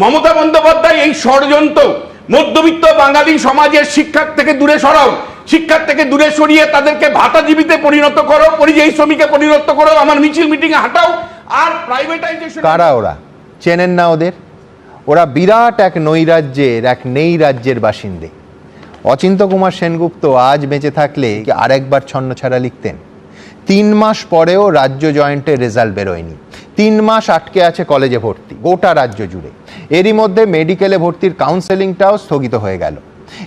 মমতা বন্দ্যোপাধ্যায় এই ষড়যন্ত্র মধ্যবিত্ত বাঙালি সমাজের শিক্ষার থেকে দূরে সরাও, শিক্ষার থেকে দূরে সরিয়ে তাদেরকে ভাতাজীবীতে পরিণত করো, পরিযায়ী শ্রমিকে পরিণত করো, আমার মিছিল মিটিং এ হাঁটাও আর প্রাইভেটাইজেশন কারা ওরা? চেনেন না ওদের? ওরা বিরাট এক নৈরাজ্যের, এক নেই রাজ্যের বাসিন্দে। অচিন্ত কুমার সেনগুপ্ত আজ বেঁচে থাকলে আরেকবার ছন্ন ছাড়া লিখতেন, তিন মাস পরেও রাজ্য জয়েন্টের রেজাল্ট বেরোয়নি, তিন মাস আটকে আছে কলেজে ভর্তি, গোটা রাজ্য জুড়ে। এরই মধ্যে মেডিকেলে ভর্তির কাউন্সেলিংটাও স্থগিত হয়ে গেল।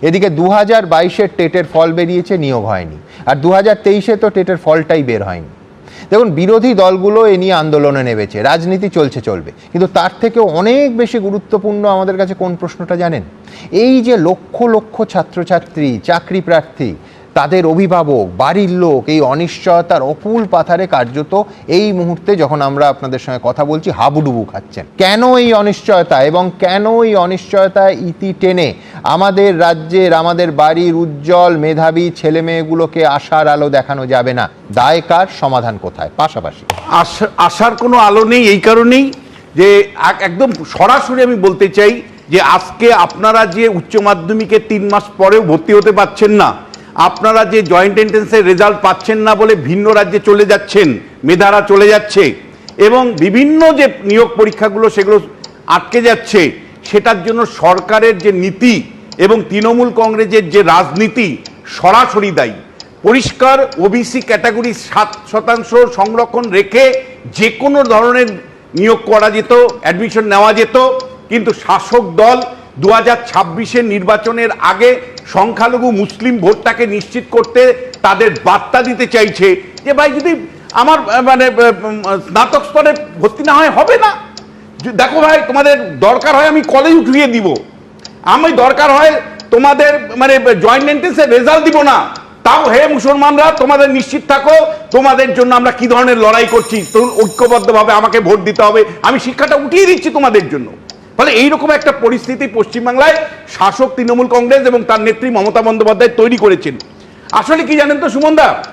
এদিকে দু হাজার বাইশের টেটের ফল বেরিয়েছে, নিয়োগ হয়নি। আর দু হাজার তেইশে তো টেটের ফলটাই বের হয়নি। দেখুন, বিরোধী দলগুলো এ নিয়ে আন্দোলনে নেমেছে, রাজনীতি চলছে, চলবে। কিন্তু তার থেকেও অনেক বেশি গুরুত্বপূর্ণ আমাদের কাছে কোন প্রশ্নটা জানেন? এই যে লক্ষ লক্ষ ছাত্রছাত্রী, চাকরি প্রার্থী তাদের অভিভাবক, বাড়ির লোক, এই অনিশ্চয়তার অপুল পাথারে কার্যত এই মুহূর্তে যখন আমরা আপনাদের সঙ্গে কথা বলছি, হাবুডুবু খাচ্ছেন। কেন এই অনিশ্চয়তা এবং কেন এই অনিশ্চয়তায় ইতি টেনে আমাদের রাজ্যের, আমাদের বাড়ির উজ্জ্বল মেধাবী ছেলে মেয়েগুলোকে আশার আলো দেখানো যাবে না? দায় কার? সমাধান কোথায়? পাশাপাশি। আশা- আশার কোনো আলো নেই এই কারণেই যে একদম সরাসরি আমি বলতে চাই যে আজকে আপনারা যে উচ্চ মাধ্যমিকে তিন মাস পরেও ভর্তি হতে পারছেন না আপনারা যে জয়েন্ট এন্ট্রেন্সের রেজাল্ট পাচ্ছেন না বলে ভিন্ন রাজ্যে চলে যাচ্ছেন, মেধারা চলে যাচ্ছে, এবং বিভিন্ন যে নিয়োগ পরীক্ষাগুলো সেগুলো আটকে যাচ্ছে, সেটার জন্য সরকারের যে নীতি এবং তৃণমূল কংগ্রেসের যে রাজনীতি সরাসরি দায়ী। পরিষ্কার ওবিসি ক্যাটাগরি সাত শতাংশ সংরক্ষণ রেখে যে কোনো ধরনের নিয়োগ করা যেত অ্যাডমিশন নেওয়া যেত, কিন্তু শাসক দল দু হাজার নির্বাচনের আগে সংখ্যালঘু মুসলিম ভোটটাকে নিশ্চিত করতে তাদের বার্তা দিতে চাইছে যে ভাই যদি আমার মানে স্নাতক স্তরে ভর্তি না হয় হবে না। দেখো ভাই, তোমাদের দরকার হয় আমি কলেজ উঠিয়ে দিব। আমি দরকার হয় তোমাদের মানে জয়েন্ট এন্ট্রেন্সের রেজাল্ট দিব না। তাও হে মুসলমানরা, তোমাদের নিশ্চিত থাকো, তোমাদের জন্য আমরা কি ধরনের লড়াই করছি? তখন ঐক্যবদ্ধভাবে আমাকে ভোট দিতে হবে। আমি শিক্ষাটা উঠিয়ে দিচ্ছি তোমাদের জন্য। ফলে এইরকম একটা পরিস্থিতি পশ্চিমবাংলায় শাসক তৃণমূল কংগ্রেস এবং তার নেত্রী মমতা বন্দ্যোপাধ্যায় তৈরি করেছেন। আসলে কি জানেন তো সুমনদা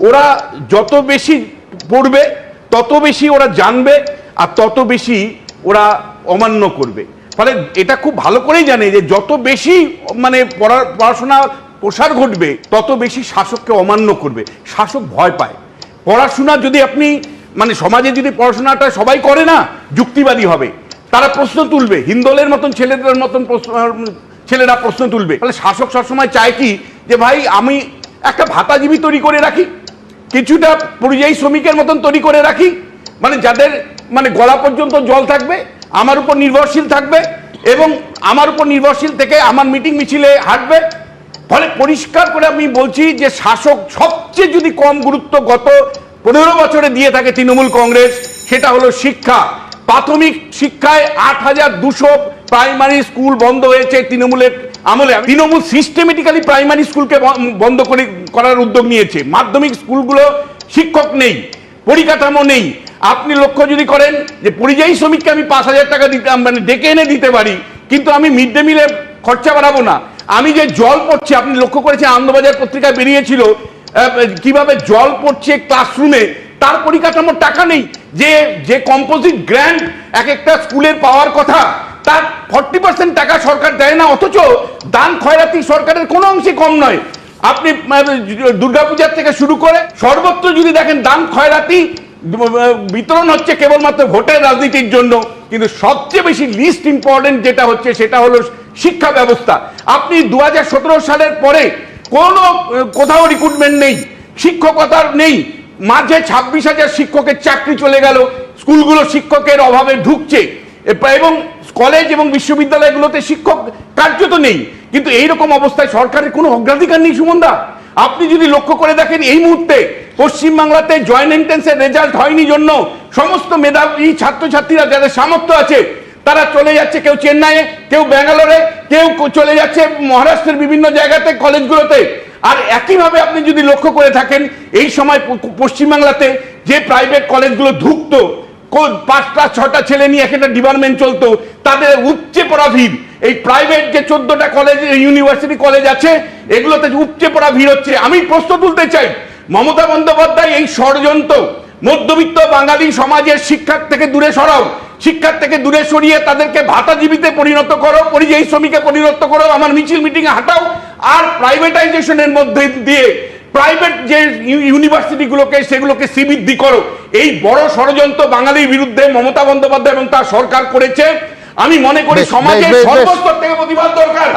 ওরা যত বেশি পড়বে, তত বেশি ওরা জানবে আর তত বেশি ওরা অমান্য করবে। ফলে এটা খুব ভালো করেই জানে যে যত বেশি মানে পড়া- পড়াশোনার প্রসার ঘটবে, তত বেশি শাসককে অমান্য করবে। শাসক ভয় পায়। পড়াশোনা যদি আপনি মানে সমাজে যদি পড়াশোনাটা সবাই করে না, যুক্তিবাদী হবে। তারা প্রশ্ন তুলবে। হিন্দলের মতন ছেলেদের মতন প্রশ্ন ছেলেরা প্রশ্ন তুলবে। তাহলে শাসক সবসময় চায় কি? যে ভাই, আমি একটা ভাতাজীবী তৈরি করে রাখি। কিছুটা পরিযায়ী শ্রমিকের মতন তৈরি করে রাখি। মানে যাদের মানে গলা পর্যন্ত জল থাকবে, আমার উপর নির্ভরশীল থাকবে এবং আমার উপর নির্ভরশীল থেকে আমার মিটিং মিছিলে হাঁটবে। ফলে পরিষ্কার করে আমি বলছি যে শাসক সবচেয়ে যদি কম গুরুত্ব গত পনেরো বছরে দিয়ে থাকে তৃণমূল কংগ্রেস, সেটা হলো শিক্ষা। প্রাথমিক শিক্ষায় আট হাজার দুশো প্রাইমারি স্কুল বন্ধ হয়েছে তৃণমূলের আমলে। তৃণমূল সিস্টেমেটিক্যালি প্রাইমারি স্কুলকে বন্ধ করে করার উদ্যোগ নিয়েছে। মাধ্যমিক স্কুলগুলো শিক্ষক নেই, পরিকাঠামো নেই। আপনি লক্ষ্য যদি করেন যে পরিযায়ী শ্রমিককে আমি পাঁচ হাজার টাকা দিতে মানে ডেকে এনে দিতে পারি, কিন্তু আমি মিড ডে মিলে খরচা বাড়াবো না। আমি যে জল পড়ছে, আপনি লক্ষ্য করেছেন, আনন্দবাজার পত্রিকায় বেরিয়েছিল কীভাবে জল পড়ছে ক্লাসরুমে তার পরিকাঠামোর টাকা নেই। যে যে কম্পোজিট গ্র্যান্ড এক একটা স্কুলের পাওয়ার কথা, তার ফর্টি পার্সেন্ট টাকা সরকার দেয় না, অথচ দান খয়রাতি সরকারের কোনো অংশে কম নয়। আপনি দুর্গাপূজার থেকে শুরু করে সর্বত্র যদি দেখেন দান খয়রাতি বিতরণ হচ্ছে কেবলমাত্র ভোটের রাজনীতির জন্য, কিন্তু সবচেয়ে বেশি লিস্ট ইম্পর্টেন্ট যেটা হচ্ছে সেটা হলো শিক্ষা ব্যবস্থা। আপনি দু হাজার সতেরো সালের পরে কোনো কোথাও রিক্রুটমেন্ট নেই, শিক্ষকতার নেই মাঝে ছাব্বিশ হাজার শিক্ষকের চাকরি চলে গেল, স্কুলগুলো শিক্ষকের অভাবে ঢুকছে। এবং কলেজ এবং বিশ্ববিদ্যালয়গুলোতে শিক্ষক কার্যত নেই। কিন্তু এইরকম অবস্থায় সরকারের কোনো অগ্রাধিকার নেই সুমনদা আপনি যদি লক্ষ্য করে দেখেন, এই মুহূর্তে পশ্চিমবাংলাতে জয়েন্ট এন্ট্রেন্সের রেজাল্ট হয়নি জন্য সমস্ত মেধাবী ছাত্রছাত্রীরা যাদের সামর্থ্য আছে, তারা চলে যাচ্ছে কেউ চেন্নাইয়ে, কেউ ব্যাঙ্গালোরে, কেউ চলে যাচ্ছে মহারাষ্ট্রের বিভিন্ন জায়গাতে, কলেজগুলোতে। আর একইভাবে আপনি যদি লক্ষ্য করে থাকেন, এই সময় পশ্চিমবাংলাতে যে প্রাইভেট কলেজগুলো ঢুকতো, কো- পাঁচটা, ছটা ছেলে নিয়ে একটা ডিপার্টমেন্ট চলতো, তাদের উচ্চে পড়া ভিড়। এই প্রাইভেট যে চোদ্দটা কলেজ ইউনিভার্সিটি কলেজ আছে, এগুলোতে উচ্চে পড়া ভিড় হচ্ছে, আমি প্রশ্ন তুলতে চাই, মমতা বন্দ্যোপাধ্যায় এই ষড়যন্ত্র, মধ্যবিত্ত বাঙালি সমাজের শিক্ষার থেকে দূরে সরাও, শিক্ষার থেকে দূরে সরিয়ে তাদেরকে ভাতাজীবীতে পরিণত করো, পরিযায়ী শ্রমিকে পরিণত করো, আমার মিছিল মিটিংয়ে হাঁটাও আর প্রাইভেটাইজেশনের মধ্যে দিয়ে প্রাইভেট যে ইউ- ইউনিভার্সিটিগুলোকে সেগুলোকে শ্রীবৃদ্ধি করো। এই বড় ষড়যন্ত্র বাঙালির বিরুদ্ধে মমতা বন্দ্যোপাধ্যায় এবং তার সরকার করেছে। আমি মনে করি সমাজের। সর্বস্তর থেকে প্রতিবাদ দরকার।